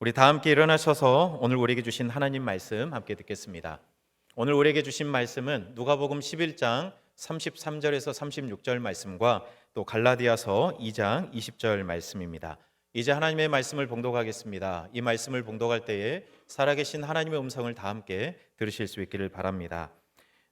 우리 다 함께 일어나셔서 오늘 우리에게 주신 하나님 말씀 함께 듣겠습니다. 오늘 우리에게 주신 말씀은 누가복음 11장 33절에서 36절 말씀과 또 갈라디아서 2장 20절 말씀입니다. 이제 하나님의 말씀을 봉독하겠습니다. 이 말씀을 봉독할 때에 살아계신 하나님의 음성을 다 함께 들으실 수 있기를 바랍니다.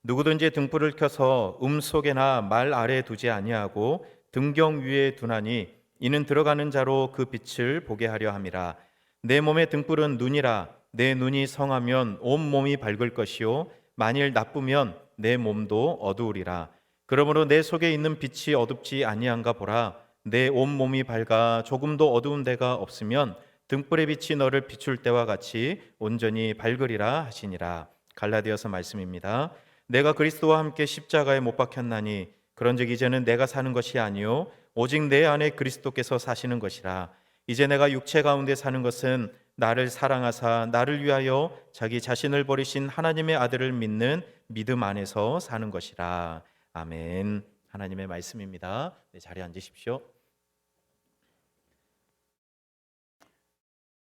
누구든지 등불을 켜서 음 속에나 말 아래에 두지 아니하고 등경 위에 두나니 이는 들어가는 자로 그 빛을 보게 하려 함이라 내 몸의 등불은 눈이라. 내 눈이 성하면 온 몸이 밝을 것이요. 만일 나쁘면 내 몸도 어두우리라. 그러므로 내 속에 있는 빛이 어둡지 아니한가 보라. 내 온 몸이 밝아 조금도 어두운 데가 없으면 등불의 빛이 너를 비출 때와 같이 온전히 밝으리라 하시니라. 갈라디아서 말씀입니다. 내가 그리스도와 함께 십자가에 못 박혔나니 그런즉 이제는 내가 사는 것이 아니요. 오직 내 안에 그리스도께서 사시는 것이라 이제 내가 육체 가운데 사는 것은 나를 사랑하사 나를 위하여 자기 자신을 버리신 하나님의 아들을 믿는 믿음 안에서 사는 것이라 아멘 하나님의 말씀입니다 네, 자리에 앉으십시오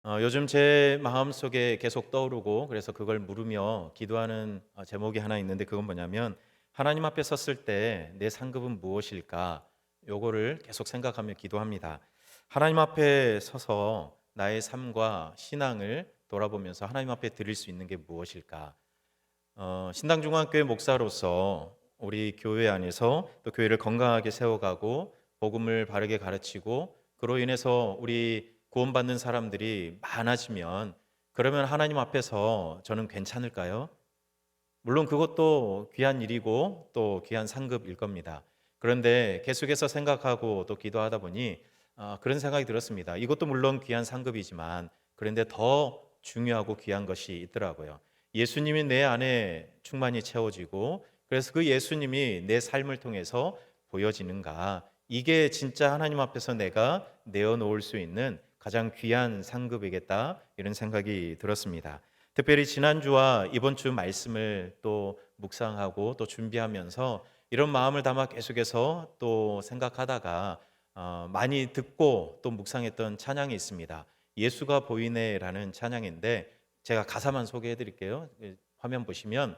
어, 요즘 제 마음 속에 계속 떠오르고 그래서 그걸 물으며 기도하는 어, 제목이 하나 있는데 그건 뭐냐면 하나님 앞에 섰을 때 내 상급은 무엇일까? 요거를 계속 생각하며 기도합니다. 하나님 앞에 서서 나의 삶과 신앙을 돌아보면서 하나님 앞에 드릴 수 있는 게 무엇일까? 어, 신당중앙교회 목사로서 우리 교회 안에서 또 교회를 건강하게 세워가고 복음을 바르게 가르치고 그로 인해서 우리 구원받는 사람들이 많아지면 그러면 하나님 앞에서 저는 괜찮을까요? 물론 그것도 귀한 일이고 또 귀한 상급일 겁니다. 그런데 계속해서 생각하고 또 기도하다 보니 아, 그런 생각이 들었습니다. 이것도 물론 귀한 상급이지만 그런데 더 중요하고 귀한 것이 있더라고요. 예수님이 내 안에 충만히 채워지고 그래서 그 예수님이 내 삶을 통해서 보여지는가 이게 진짜 하나님 앞에서 내가 내어놓을 수 있는 가장 귀한 상급이겠다 이런 생각이 들었습니다. 특별히 지난주와 이번 주 말씀을 또 묵상하고 또 준비하면서 이런 마음을 담아 계속해서 또 생각하다가 어, 많이 듣고 또 묵상했던 찬양이 있습니다. 예수가 보이네라는 찬양인데 제가 가사만 소개해 드릴게요. 화면 보시면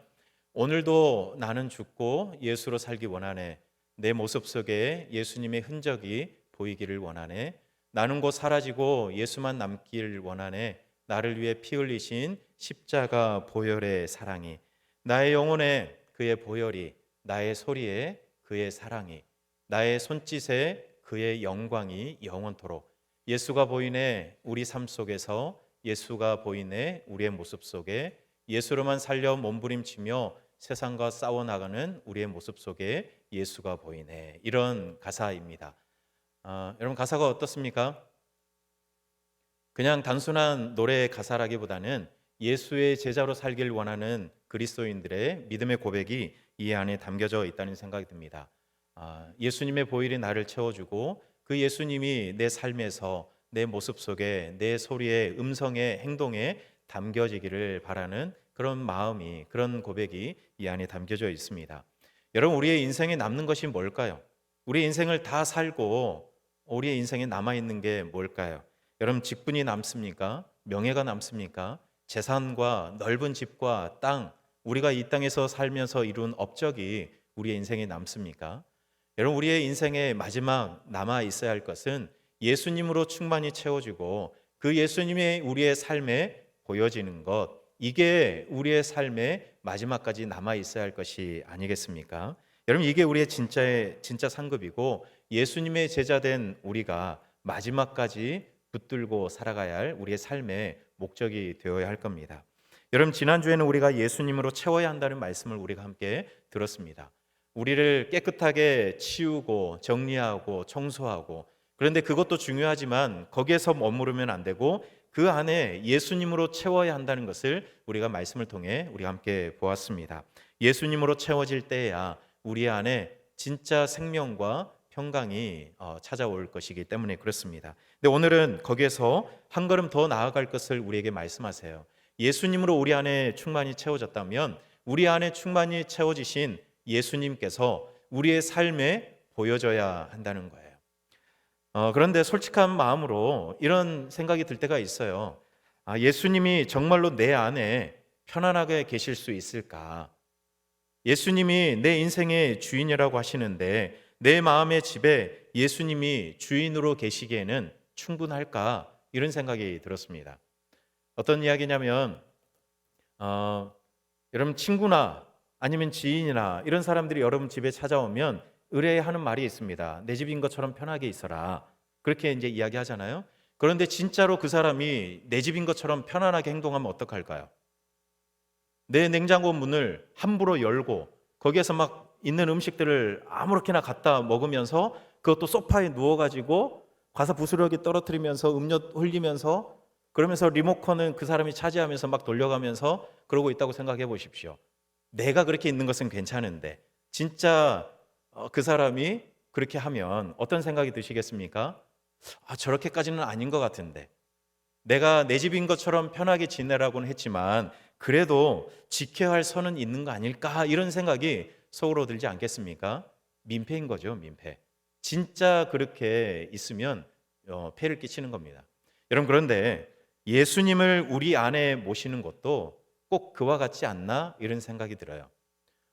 오늘도 나는 죽고 예수로 살기 원하네. 내 모습 속에 예수님의 흔적이 보이기를 원하네. 나는 곧 사라지고 예수만 남길 원하네. 나를 위해 피 흘리신 십자가 보혈의 사랑이 나의 영혼에 그의 보혈이 나의 소리에 그의 사랑이 나의 손짓에 그의 영광이 영원토록 예수가 보이네 우리 삶 속에서 예수가 보이네 우리의 모습 속에 예수로만 살려 몸부림치며 세상과 싸워 나가는 우리의 모습 속에 예수가 보이네 이런 가사입니다. 아, 여러분 가사가 어떻습니까? 그냥 단순한 노래의 가사라기보다는 예수의 제자로 살길 원하는 그리스도인들의 믿음의 고백이 이 안에 담겨져 있다는 생각이 듭니다. 아, 예수님의 보일이 나를 채워주고 그 예수님이 내 삶에서 내 모습 속에 내 소리에 음성에 행동에 담겨지기를 바라는 그런 마음이 그런 고백이 이 안에 담겨져 있습니다. 여러분 우리의 인생에 남는 것이 뭘까요? 우리 인생을 다 살고 우리의 인생에 남아 있는 게 뭘까요? 여러분 직분이 남습니까? 명예가 남습니까? 재산과 넓은 집과 땅, 우리가 이 땅에서 살면서 이룬 업적이 우리의 인생에 남습니까? 여러분 우리의 인생의 마지막 남아 있어야 할 것은 예수님으로 충만히 채워지고 그 예수님의 우리의 삶에 보여지는 것 이게 우리의 삶의 마지막까지 남아 있어야 할 것이 아니겠습니까? 여러분 이게 우리의 진짜의 진짜 상급이고 예수님의 제자된 우리가 마지막까지 붙들고 살아가야 할 우리의 삶의 목적이 되어야 할 겁니다. 여러분 지난주에는 우리가 예수님으로 채워야 한다는 말씀을 우리가 함께 들었습니다. 우리를 깨끗하게 치우고 정리하고 청소하고 그런데 그것도 중요하지만 거기에서 머무르면 안 되고 그 안에 예수님으로 채워야 한다는 것을 우리가 말씀을 통해 우리 함께 보았습니다. 예수님으로 채워질 때야 우리 안에 진짜 생명과 평강이 어, 찾아올 것이기 때문에 그렇습니다. 근데 오늘은 거기에서 한 걸음 더 나아갈 것을 우리에게 말씀하세요. 예수님으로 우리 안에 충만히 채워졌다면 우리 안에 충만히 채워지신 예수님께서 우리의 삶에 보여져야 한다는 거예요. 어, 그런데 솔직한 마음으로 이런 생각이 들 때가 있어요. 아, 예수님이 정말로 내 안에 편안하게 계실 수 있을까? 예수님이 내 인생의 주인이라고 하시는데 내 마음의 집에 예수님이 주인으로 계시기에는 충분할까? 이런 생각이 들었습니다. 어떤 이야기냐면 어, 여러분 친구나 아니면 지인이나 이런 사람들이 여러분 집에 찾아오면 의뢰하는 말이 있습니다. 내 집인 것처럼 편하게 있어라. 그렇게 이제 이야기하잖아요. 그런데 진짜로 그 사람이 내 집인 것처럼 편안하게 행동하면 어떡할까요? 내 냉장고 문을 함부로 열고 거기에서 막 있는 음식들을 아무렇게나 갖다 먹으면서 그것도 소파에 누워가지고 과사 부스러기 떨어뜨리면서 음료 흘리면서 그러면서 리모컨은 그 사람이 차지하면서 막 돌려가면서 그러고 있다고 생각해 보십시오. 내가 그렇게 있는 것은 괜찮은데 진짜 어, 그 사람이 그렇게 하면 어떤 생각이 드시겠습니까? 아, 저렇게까지는 아닌 것 같은데. 내가 내 집인 것처럼 편하게 지내라고는 했지만 그래도 지켜야 할 선은 있는 거 아닐까 이런 생각이 속으로 들지 않겠습니까? 민폐인 거죠, 민폐. 진짜 그렇게 있으면 어, 폐를 끼치는 겁니다. 여러분 그런데 예수님을 우리 안에 모시는 것도 꼭 그와 같지 않나 이런 생각이 들어요.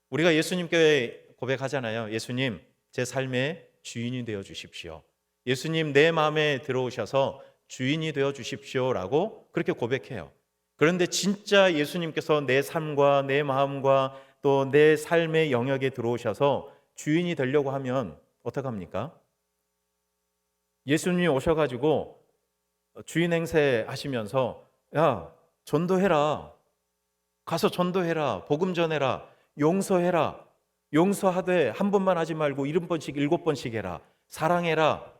우리가 예수님께 고백하잖아요. 예수님, 제 삶의 주인이 되어 주십시오. 예수님 내 마음에 들어오셔서 주인이 되어 주십시오라고 그렇게 고백해요. 그런데 진짜 예수님께서 내 삶과 내 마음과 또 내 삶의 영역에 들어오셔서 주인이 되려고 하면 어떡합니까? 예수님이 오셔가지고 주인 행세 하시면서 야 전도해라 가서 전도해라 복음 전해라 용서해라 용서하되 한 번만 하지 말고 일흔 번씩 일곱 번씩 해라. 사랑해라.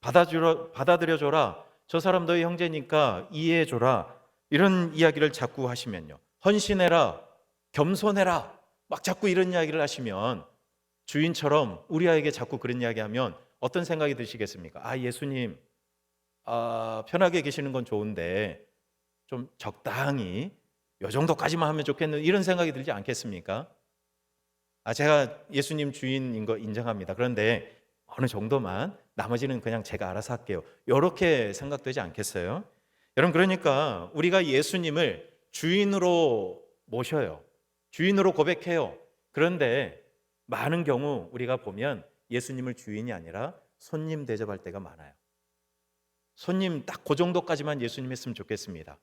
받아주러 받아들여줘라. 저 사람 너희 형제니까 이해해줘라. 이런 이야기를 자꾸 하시면요. 헌신해라 겸손해라. 막 자꾸 이런 이야기를 하시면 주인처럼 우리 아이에게 자꾸 그런 이야기 하면 어떤 생각이 드시겠습니까? 아 예수님 아, 편하게 계시는 건 좋은데 좀 적당히 요 정도까지만 하면 좋겠는 이런 생각이 들지 않겠습니까? 아 제가 예수님 주인인 거 인정합니다. 그런데 어느 정도만 나머지는 그냥 제가 알아서 할게요. 이렇게 생각되지 않겠어요? 여러분 그러니까 우리가 예수님을 주인으로 모셔요. 주인으로 고백해요. 그런데 많은 경우 우리가 보면 예수님을 주인이 아니라 손님 대접할 때가 많아요. 손님 딱 그 정도까지만 예수님 했으면 좋겠습니다.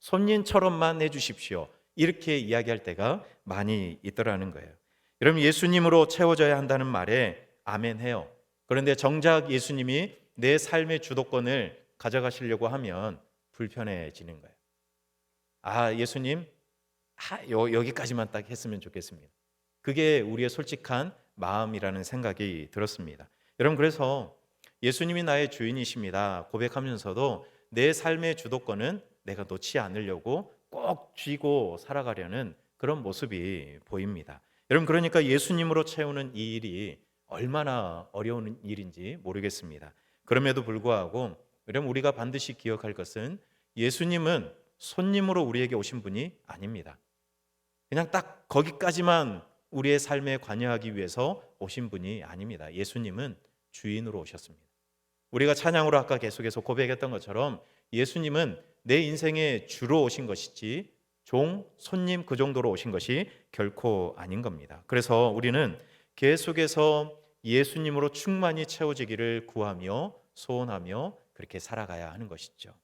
손님처럼만 해주십시오. 이렇게 이야기할 때가 많이 있더라는 거예요. 여러분 예수님으로 채워져야 한다는 말에 아멘 해요. 그런데 정작 예수님이 내 삶의 주도권을 가져가시려고 하면 불편해지는 거예요. 아 예수님, 아, 요, 여기까지만 딱 했으면 좋겠습니다. 그게 우리의 솔직한 마음이라는 생각이 들었습니다. 여러분 그래서 예수님이 나의 주인이십니다. 고백하면서도 내 삶의 주도권은 내가 놓지 않으려고 꼭 쥐고 살아가려는 그런 모습이 보입니다. 여러분 그러니까 예수님으로 채우는 이 일이 얼마나 어려운 일인지 모르겠습니다. 그럼에도 불구하고 여러분 우리가 반드시 기억할 것은 예수님은 손님으로 우리에게 오신 분이 아닙니다. 그냥 딱 거기까지만 우리의 삶에 관여하기 위해서 오신 분이 아닙니다. 예수님은 주인으로 오셨습니다. 우리가 찬양으로 아까 계속해서 고백했던 것처럼 예수님은 내 인생의 주로 오신 것이지 종, 손님 그 정도로 오신 것이 결코 아닌 겁니다. 그래서 우리는 계속해서 예수님으로 충만히 채워지기를 구하며 소원하며 그렇게 살아가야 하는 것이죠.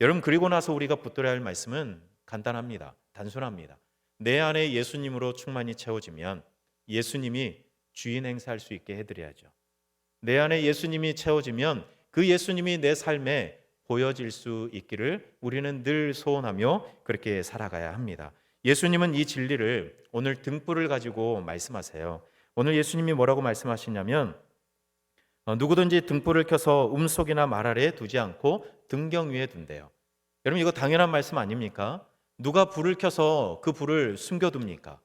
여러분 그리고 나서 우리가 붙들어야 할 말씀은 간단합니다. 단순합니다. 내 안에 예수님으로 충만히 채워지면 예수님이 주인 행사할 수 있게 해드려야죠. 내 안에 예수님이 채워지면 그 예수님이 내 삶에 보여질 수 있기를 우리는 늘 소원하며 그렇게 살아가야 합니다. 예수님은 이 진리를 오늘 등불을 가지고 말씀하세요. 오늘 예수님이 뭐라고 말씀하시냐면 어, 누구든지 등불을 켜서 음속이나 말 아래에 두지 않고 등경 위에 둔대요. 여러분 이거 당연한 말씀 아닙니까? 누가 불을 켜서 그 불을 숨겨둡니까?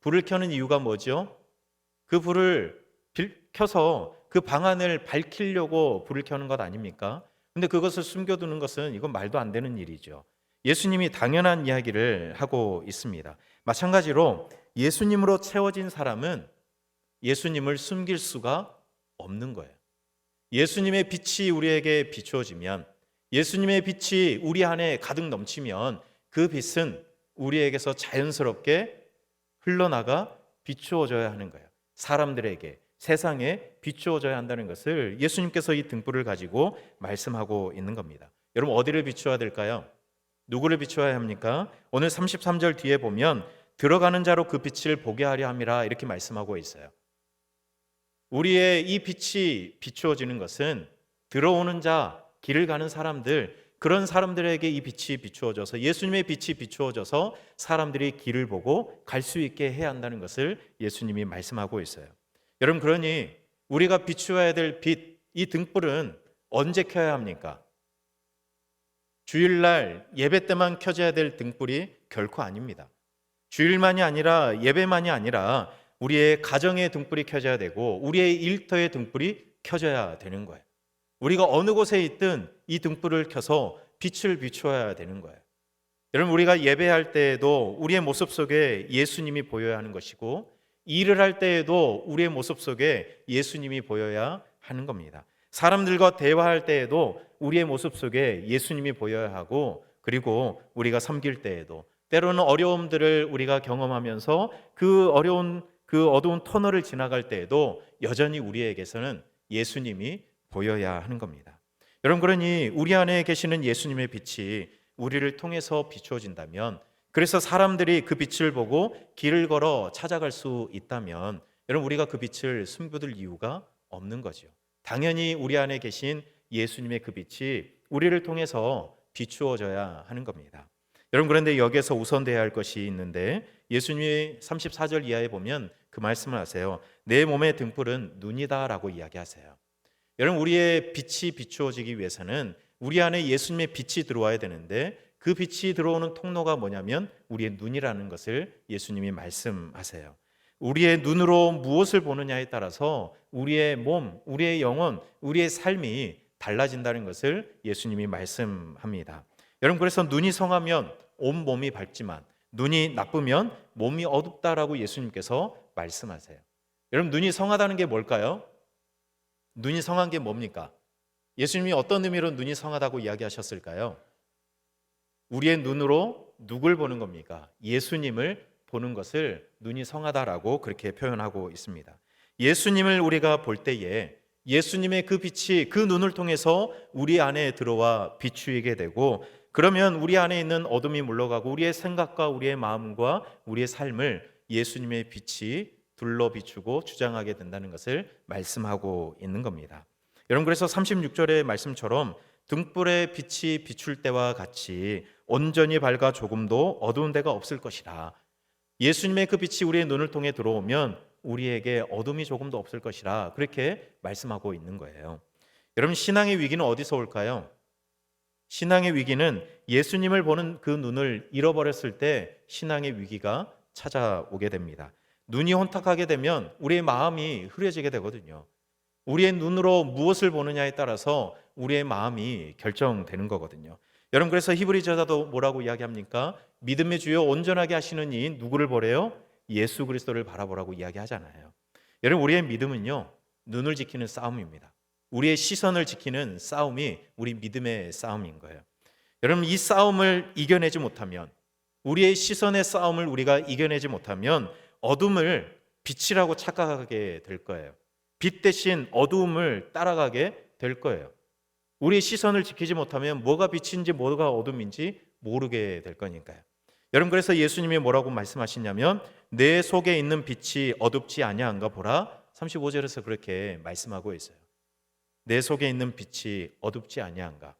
불을 켜는 이유가 뭐죠? 그 불을 켜서 그 방안을 밝히려고 불을 켜는 것 아닙니까? 근데 그것을 숨겨두는 것은 이건 말도 안 되는 일이죠. 예수님이 당연한 이야기를 하고 있습니다. 마찬가지로 예수님으로 채워진 사람은 예수님을 숨길 수가 없는 거예요. 예수님의 빛이 우리에게 비추어지면 예수님의 빛이 우리 안에 가득 넘치면 그 빛은 우리에게서 자연스럽게 흘러나가 비추어져야 하는 거예요. 사람들에게 세상에 비추어져야 한다는 것을 예수님께서 이 등불을 가지고 말씀하고 있는 겁니다. 여러분 어디를 비추어야 될까요? 누구를 비추어야 합니까? 오늘 33절 뒤에 보면 들어가는 자로 그 빛을 보게 하려 함이라 이렇게 말씀하고 있어요. 우리의 이 빛이 비추어지는 것은 들어오는 자, 길을 가는 사람들, 그런 사람들에게 이 빛이 비추어져서 예수님의 빛이 비추어져서 사람들이 길을 보고 갈 수 있게 해야 한다는 것을 예수님이 말씀하고 있어요. 여러분 그러니 우리가 비추어야 될 빛, 이 등불은 언제 켜야 합니까? 주일날 예배 때만 켜져야 될 등불이 결코 아닙니다. 주일만이 아니라 예배만이 아니라 우리의 가정의 등불이 켜져야 되고 우리의 일터의 등불이 켜져야 되는 거예요. 우리가 어느 곳에 있든 이 등불을 켜서 빛을 비추어야 되는 거예요. 여러분 우리가 예배할 때에도 우리의 모습 속에 예수님이 보여야 하는 것이고 일을 할 때에도 우리의 모습 속에 예수님이 보여야 하는 겁니다. 사람들과 대화할 때에도 우리의 모습 속에 예수님이 보여야 하고 그리고 우리가 섬길 때에도 때로는 어려움들을 우리가 경험하면서 그 어려운 그 어두운 터널을 지나갈 때에도 여전히 우리에게서는 예수님이 보여야 하는 겁니다. 여러분 그러니 우리 안에 계시는 예수님의 빛이 우리를 통해서 비추어진다면 그래서 사람들이 그 빛을 보고 길을 걸어 찾아갈 수 있다면 여러분 우리가 그 빛을 숨겨둘 이유가 없는 거죠. 당연히 우리 안에 계신 예수님의 그 빛이 우리를 통해서 비추어져야 하는 겁니다. 여러분 그런데 여기에서 우선돼야 할 것이 있는데 예수님이 34절 이하에 보면 그 말씀을 하세요. 내 몸의 등불은 눈이다라고 이야기하세요. 여러분 우리의 빛이 비추어지기 위해서는 우리 안에 예수님의 빛이 들어와야 되는데 그 빛이 들어오는 통로가 뭐냐면 우리의 눈이라는 것을 예수님이 말씀하세요. 우리의 눈으로 무엇을 보느냐에 따라서 우리의 몸, 우리의 영혼, 우리의 삶이 달라진다는 것을 예수님이 말씀합니다. 여러분 그래서 눈이 성하면 온 몸이 밝지만 눈이 나쁘면 몸이 어둡다라고 예수님께서 말씀하세요. 여러분 눈이 성하다는 게 뭘까요? 눈이 성한 게 뭡니까? 예수님이 어떤 의미로 눈이 성하다고 이야기하셨을까요? 우리의 눈으로 누굴 보는 겁니까? 예수님을 보는 것을 눈이 성하다라고 그렇게 표현하고 있습니다. 예수님을 우리가 볼 때에 예수님의 그 빛이 그 눈을 통해서 우리 안에 들어와 비추이게 되고 그러면 우리 안에 있는 어둠이 물러가고 우리의 생각과 우리의 마음과 우리의 삶을 예수님의 빛이 둘러 비추고 주장하게 된다는 것을 말씀하고 있는 겁니다. 여러분 그래서 36절의 말씀처럼 등불의 빛이 비출 때와 같이 온전히 밝아 조금도 어두운 데가 없을 것이라. 예수님의 그 빛이 우리의 눈을 통해 들어오면 우리에게 어둠이 조금도 없을 것이라 그렇게 말씀하고 있는 거예요. 여러분 신앙의 위기는 어디서 올까요? 신앙의 위기는 예수님을 보는 그 눈을 잃어버렸을 때 신앙의 위기가 찾아오게 됩니다. 눈이 혼탁하게 되면 우리의 마음이 흐려지게 되거든요. 우리의 눈으로 무엇을 보느냐에 따라서 우리의 마음이 결정되는 거거든요. 여러분 그래서 히브리 저자도 뭐라고 이야기합니까? 믿음의 주요 온전하게 하시는 이 누구를 보래요? 예수 그리스도를 바라보라고 이야기하잖아요. 여러분 우리의 믿음은요 눈을 지키는 싸움입니다. 우리의 시선을 지키는 싸움이 우리 믿음의 싸움인 거예요. 여러분 이 싸움을 이겨내지 못하면 우리의 시선의 싸움을 우리가 이겨내지 못하면 어둠을 빛이라고 착각하게 될 거예요. 빛 대신 어두움을 따라가게 될 거예요. 우리의 시선을 지키지 못하면 뭐가 빛인지 뭐가 어둠인지 모르게 될 거니까요. 여러분 그래서 예수님이 뭐라고 말씀하시냐면 내 속에 있는 빛이 어둡지 아니한가 보라. 35절에서 그렇게 말씀하고 있어요. 내 속에 있는 빛이 어둡지 아니한가.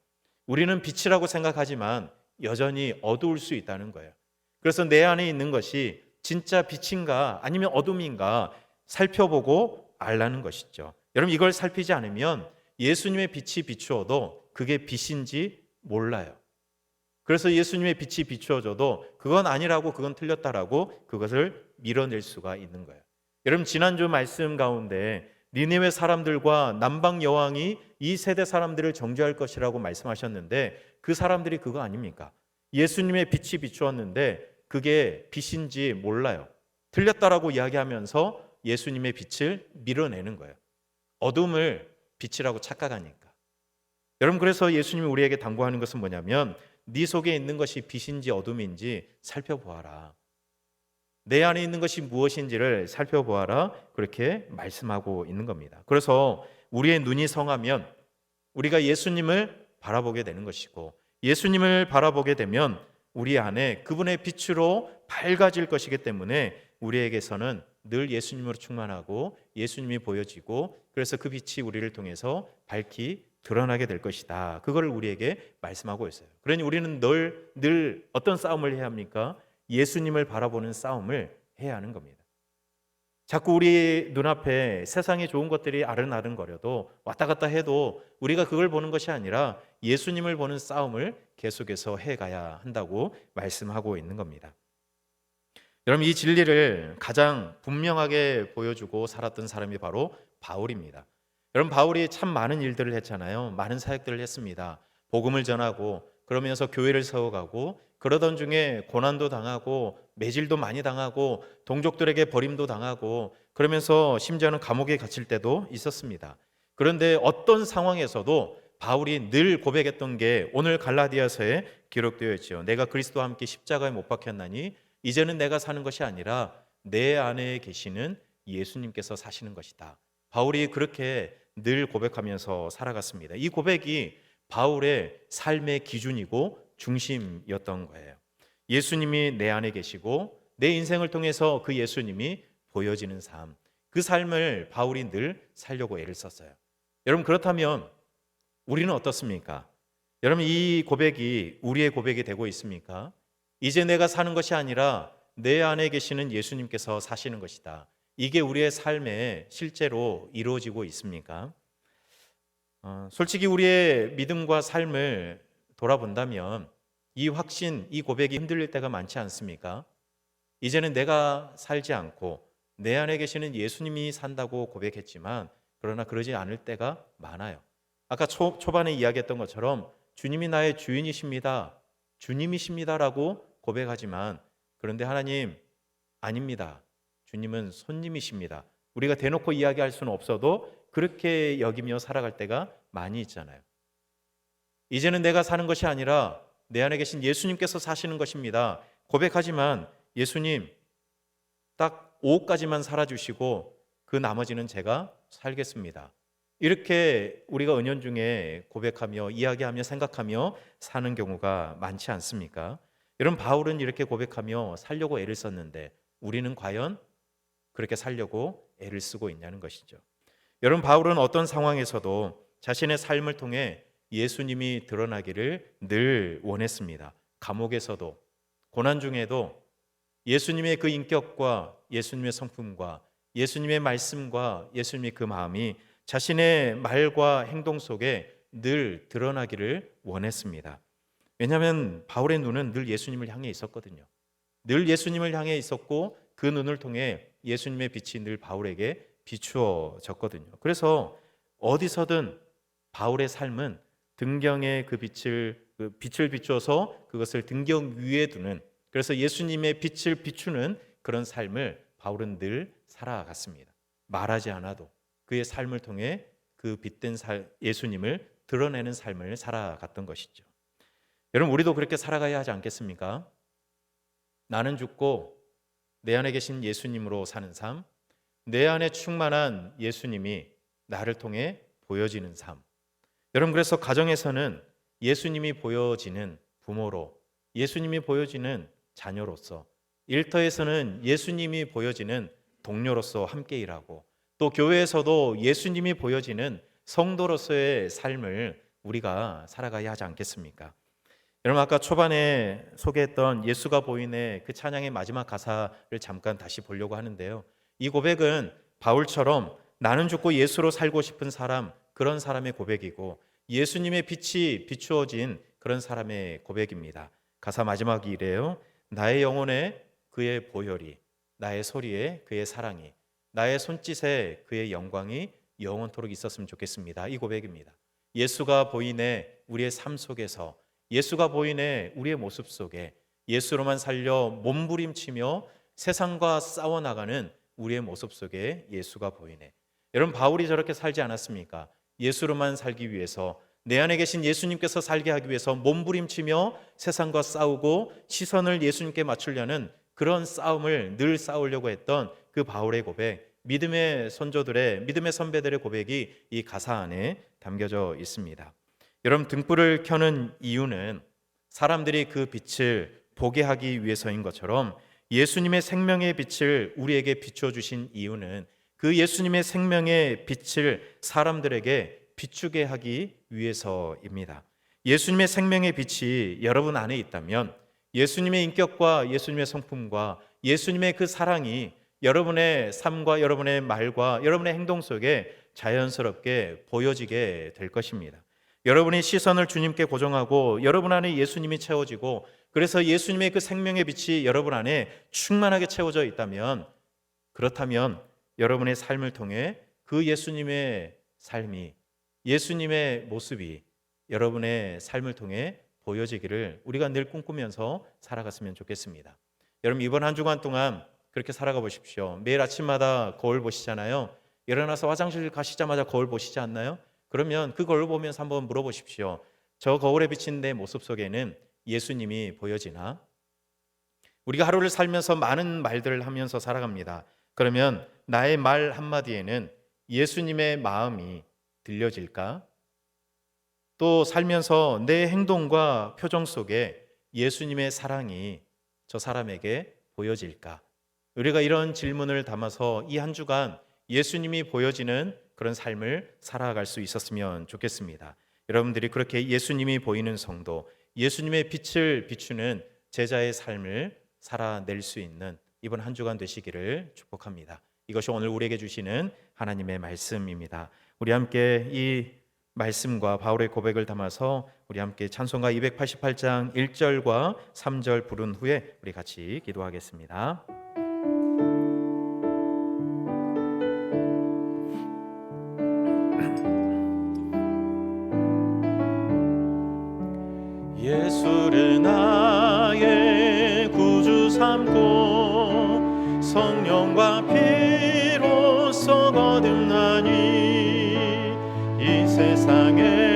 우리는 빛이라고 생각하지만 여전히 어두울 수 있다는 거예요. 그래서 내 안에 있는 것이 진짜 빛인가 아니면 어둠인가 살펴보고 알라는 것이죠. 여러분 이걸 살피지 않으면 예수님의 빛이 비추어도 그게 빛인지 몰라요. 그래서 예수님의 빛이 비추어져도 그건 아니라고 그건 틀렸다라고 그것을 밀어낼 수가 있는 거예요. 여러분 지난주 말씀 가운데 니네웨 사람들과 남방 여왕이 이 세대 사람들을 정죄할 것이라고 말씀하셨는데 그 사람들이 그거 아닙니까? 예수님의 빛이 비추었는데 그게 빛인지 몰라요. 틀렸다라고 이야기하면서 예수님의 빛을 밀어내는 거예요. 어둠을 빛이라고 착각하니까. 여러분 그래서 예수님이 우리에게 당부하는 것은 뭐냐면 네 속에 있는 것이 빛인지 어둠인지 살펴보아라. 내 안에 있는 것이 무엇인지를 살펴보아라. 그렇게 말씀하고 있는 겁니다. 그래서 우리의 눈이 성하면 우리가 예수님을 바라보게 되는 것이고 예수님을 바라보게 되면 우리 안에 그분의 빛으로 밝아질 것이기 때문에 우리에게서는 늘 예수님으로 충만하고 예수님이 보여지고 그래서 그 빛이 우리를 통해서 밝히 드러나게 될 것이다. 그거를 우리에게 말씀하고 있어요. 그러니 우리는 늘, 늘 어떤 싸움을 해야 합니까? 예수님을 바라보는 싸움을 해야 하는 겁니다. 자꾸 우리 눈앞에 세상에 좋은 것들이 아른아른거려도 왔다 갔다 해도 우리가 그걸 보는 것이 아니라 예수님을 보는 싸움을 계속해서 해가야 한다고 말씀하고 있는 겁니다. 여러분 이 진리를 가장 분명하게 보여주고 살았던 사람이 바로 바울입니다. 여러분 바울이 참 많은 일들을 했잖아요. 많은 사역들을 했습니다. 복음을 전하고 그러면서 교회를 세워가고 그러던 중에 고난도 당하고 매질도 많이 당하고 동족들에게 버림도 당하고 그러면서 심지어는 감옥에 갇힐 때도 있었습니다. 그런데 어떤 상황에서도 바울이 늘 고백했던 게 오늘 갈라디아서에 기록되어 있죠. 내가 그리스도와 함께 십자가에 못 박혔나니 이제는 내가 사는 것이 아니라 내 안에 계시는 예수님께서 사시는 것이다. 바울이 그렇게 늘 고백하면서 살아갔습니다. 이 고백이 바울의 삶의 기준이고 중심이었던 거예요. 예수님이 내 안에 계시고 내 인생을 통해서 그 예수님이 보여지는 삶. 그 삶을 바울이 늘 살려고 애를 썼어요. 여러분 그렇다면 우리는 어떻습니까? 여러분 이 고백이 우리의 고백이 되고 있습니까? 이제 내가 사는 것이 아니라 내 안에 계시는 예수님께서 사시는 것이다. 이게 우리의 삶에 실제로 이루어지고 있습니까? 어, 솔직히 우리의 믿음과 삶을 돌아본다면 이 확신, 이 고백이 흔들릴 때가 많지 않습니까? 이제는 내가 살지 않고 내 안에 계시는 예수님이 산다고 고백했지만 그러나 그러지 않을 때가 많아요. 아까 초, 초반에 이야기했던 것처럼 주님이 나의 주인이십니다. 주님이십니다라고 고백하지만 그런데 하나님 아닙니다. 주님은 손님이십니다. 우리가 대놓고 이야기할 수는 없어도 그렇게 여기며 살아갈 때가 많이 있잖아요. 이제는 내가 사는 것이 아니라 내 안에 계신 예수님께서 사시는 것입니다. 고백하지만 예수님 딱 5까지만 살아주시고 그 나머지는 제가 살겠습니다. 이렇게 우리가 은연중에 고백하며 이야기하며 생각하며 사는 경우가 많지 않습니까? 여러분 바울은 이렇게 고백하며 살려고 애를 썼는데 우리는 과연 그렇게 살려고 애를 쓰고 있냐는 것이죠. 여러분 바울은 어떤 상황에서도 자신의 삶을 통해 예수님이 드러나기를 늘 원했습니다. 감옥에서도 고난 중에도 예수님의 그 인격과 예수님의 성품과 예수님의 말씀과 예수님의 그 마음이 자신의 말과 행동 속에 늘 드러나기를 원했습니다. 왜냐하면 바울의 눈은 늘 예수님을 향해 있었거든요. 늘 예수님을 향해 있었고 그 눈을 통해 예수님의 빛이 늘 바울에게 비추어졌거든요. 그래서 어디서든 바울의 삶은 등경의 그 빛을 그 빛을 비추어서 그것을 등경 위에 두는 그래서 예수님의 빛을 비추는 그런 삶을 바울은 늘 살아갔습니다. 말하지 않아도 그의 삶을 통해 그 빛된 살, 예수님을 드러내는 삶을 살아갔던 것이죠. 여러분 우리도 그렇게 살아가야 하지 않겠습니까? 나는 죽고 내 안에 계신 예수님으로 사는 삶, 내 안에 충만한 예수님이 나를 통해 보여지는 삶. 여러분 그래서 가정에서는 예수님이 보여지는 부모로, 예수님이 보여지는 자녀로서, 일터에서는 예수님이 보여지는 동료로서 함께 일하고, 또 교회에서도 예수님이 보여지는 성도로서의 삶을 우리가 살아가야 하지 않겠습니까? 여러분 아까 초반에 소개했던 예수가 보이네 그 찬양의 마지막 가사를 잠깐 다시 보려고 하는데요. 이 고백은 바울처럼 나는 죽고 예수로 살고 싶은 사람 그런 사람의 고백이고 예수님의 빛이 비추어진 그런 사람의 고백입니다. 가사 마지막이 이래요. 나의 영혼에 그의 보혈이 나의 소리에 그의 사랑이 나의 손짓에 그의 영광이 영원토록 있었으면 좋겠습니다. 이 고백입니다. 예수가 보이네 우리의 삶 속에서 예수가 보이네 우리의 모습 속에 예수로만 살려 몸부림치며 세상과 싸워 나가는 우리의 모습 속에 예수가 보이네. 여러분 바울이 저렇게 살지 않았습니까? 예수로만 살기 위해서 내 안에 계신 예수님께서 살게 하기 위해서 몸부림치며 세상과 싸우고 시선을 예수님께 맞추려는 그런 싸움을 늘 싸우려고 했던 그 바울의 고백, 믿음의 선조들의 믿음의 선배들의 고백이 이 가사 안에 담겨져 있습니다. 여러분 등불을 켜는 이유는 사람들이 그 빛을 보게 하기 위해서인 것처럼 예수님의 생명의 빛을 우리에게 비춰 주신 이유는 그 예수님의 생명의 빛을 사람들에게 비추게 하기 위해서입니다. 예수님의 생명의 빛이 여러분 안에 있다면 예수님의 인격과 예수님의 성품과 예수님의 그 사랑이 여러분의 삶과 여러분의 말과 여러분의 행동 속에 자연스럽게 보여지게 될 것입니다. 여러분이 시선을 주님께 고정하고 여러분 안에 예수님이 채워지고 그래서 예수님의 그 생명의 빛이 여러분 안에 충만하게 채워져 있다면 그렇다면 여러분의 삶을 통해 그 예수님의 삶이 예수님의 모습이 여러분의 삶을 통해 보여지기를 우리가 늘 꿈꾸면서 살아갔으면 좋겠습니다. 여러분 이번 한 주간 동안 그렇게 살아가 보십시오. 매일 아침마다 거울 보시잖아요. 일어나서 화장실 가시자마자 거울 보시지 않나요? 그러면 그 거울 보면서 한번 물어보십시오. 저 거울에 비친 내 모습 속에는 예수님이 보여지나? 우리가 하루를 살면서 많은 말들을 하면서 살아갑니다. 그러면 나의 말 한마디에는 예수님의 마음이 들려질까? 또 살면서 내 행동과 표정 속에 예수님의 사랑이 저 사람에게 보여질까? 우리가 이런 질문을 담아서 이 한 주간 예수님이 보여지는 그런 삶을 살아갈 수 있었으면 좋겠습니다. 여러분들이 그렇게 예수님이 보이는 성도, 예수님의 빛을 비추는 제자의 삶을 살아낼 수 있는 이번 한 주간 되시기를 축복합니다. 이것이 오늘 우리에게 주시는 하나님의 말씀입니다. 우리 함께 이 말씀과 바울의 고백을 담아서 우리 함께 찬송가 288장 1절과 3절 부른 후에 우리 같이 기도하겠습니다. 세상에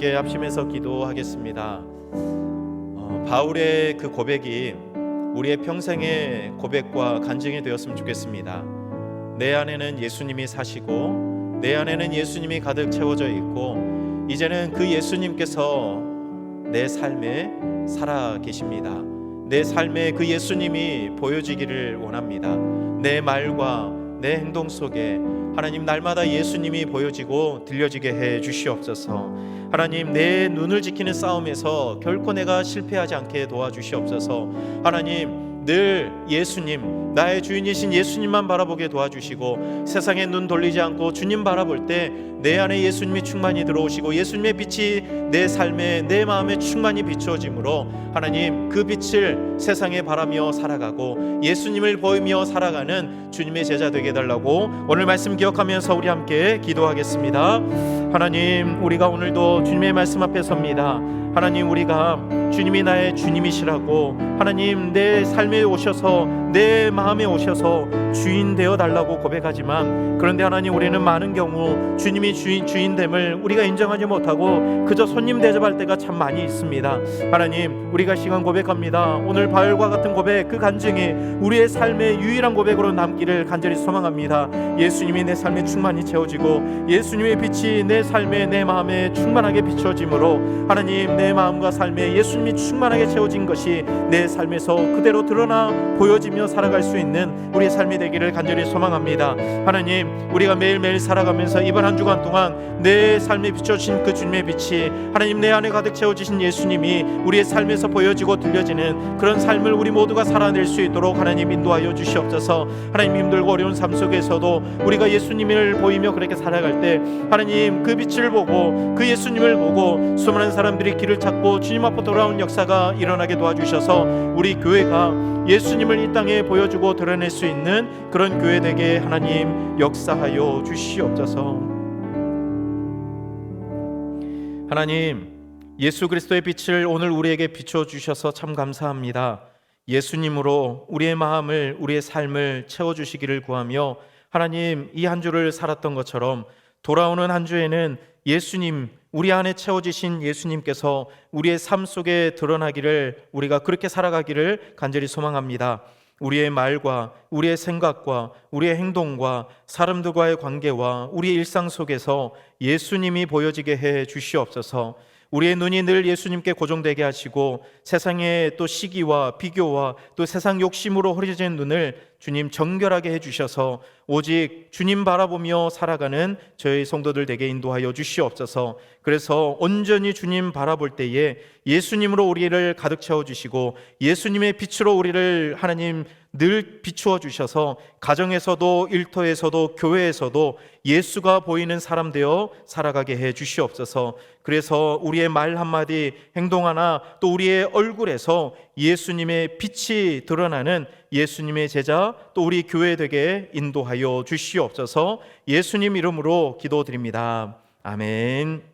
함께 합심해서 기도하겠습니다. 어, 바울의 그 고백이 우리의 평생의 고백과 간증이 되었으면 좋겠습니다. 내 안에는 예수님이 사시고 내 안에는 예수님이 가득 채워져 있고 이제는 그 예수님께서 내 삶에 살아 계십니다. 내 삶에 그 예수님이 보여지기를 원합니다. 내 말과 내 행동 속에 하나님 날마다 예수님이 보여지고 들려지게 해 주시옵소서. 하나님 내 눈을 지키는 싸움에서 결코 내가 실패하지 않게 도와주시옵소서. 하나님 늘 예수님 나의 주인이신 예수님만 바라보게 도와주시고 세상에 눈 돌리지 않고 주님 바라볼 때 내 안에 예수님이 충만히 들어오시고 예수님의 빛이 내 삶에 내 마음에 충만히 비추어짐으로 하나님 그 빛을 세상에 바라며 살아가고 예수님을 보이며 살아가는 주님의 제자 되게 해달라고 오늘 말씀 기억하면서 우리 함께 기도하겠습니다. 하나님 우리가 오늘도 주님의 말씀 앞에 섭니다. 하나님 우리가 주님이 나의 주님이시라고 하나님 내 삶에 오셔서 내 마음에 오셔서 주인 되어 달라고 고백하지만 그런데 하나님 우리는 많은 경우 주님이 주인 주인됨을 우리가 인정하지 못하고 그저 손님 대접할 때가 참 많이 있습니다. 하나님 우리가 시간 고백합니다. 오늘 바울과 같은 고백 그 간증이 우리의 삶의 유일한 고백으로 남기를 간절히 소망합니다. 예수님이 내 삶에 충만히 채워지고 예수님의 빛이 내 삶에 내 마음에 충만하게 비춰짐으로 하나님 내 마음과 삶에 예수님이 충만하게 채워진 것이 내 삶에서 그대로 드러나 보여지며 살아갈 수 있는 우리의 삶이 되기를 간절히 소망합니다. 하나님 우리가 매일매일 살아가면서 이번 한 주간 동안 내 삶에 비춰진 그 주님의 빛이 하나님 내 안에 가득 채워지신 예수님이 우리의 삶에서 보여지고 들려지는 그런 삶을 우리 모두가 살아낼 수 있도록 하나님 인도하여 주시옵소서. 하나님 힘들고 어려운 삶 속에서도 우리가 예수님을 보이며 그렇게 살아갈 때 하나님 그 빛을 보고 그 예수님을 보고 수많은 사람들이 길을 찾고 주님 앞으로 돌아온 역사가 일어나게 도와주셔서 우리 교회가 예수님을 이 땅에 보여주고 드러낼 수 있는 그런 교회 되게 하나님 역사하여 주시옵소서. 하나님 예수 그리스도의 빛을 오늘 우리에게 비춰 주셔서 참 감사합니다. 예수님으로 우리의 마음을 우리의 삶을 채워 주시기를 구하며 하나님 이 한 주를 살았던 것처럼 돌아오는 한 주에는 예수님 우리 안에 채워지신 예수님께서 우리의 삶 속에 드러나기를 우리가 그렇게 살아가기를 간절히 소망합니다. 우리의 말과 우리의 생각과 우리의 행동과 사람들과의 관계와 우리의 일상 속에서 예수님이 보여지게 해 주시옵소서. 우리의 눈이 늘 예수님께 고정되게 하시고 세상의 또 시기와 비교와 또 세상 욕심으로 흐려진 눈을 주님 정결하게 해 주셔서 오직 주님 바라보며 살아가는 저희 성도들 되게 인도하여 주시옵소서. 그래서 온전히 주님 바라볼 때에 예수님으로 우리를 가득 채워 주시고 예수님의 빛으로 우리를 하나님 늘 비추어 주셔서 가정에서도 일터에서도 교회에서도 예수가 보이는 사람 되어 살아가게 해 주시옵소서. 그래서 우리의 말 한마디, 행동 하나, 또 우리의 얼굴에서 예수님의 빛이 드러나는 예수님의 제자, 또 우리 교회 되게 인도하여 주시옵소서. 예수님 이름으로 기도드립니다. 아멘.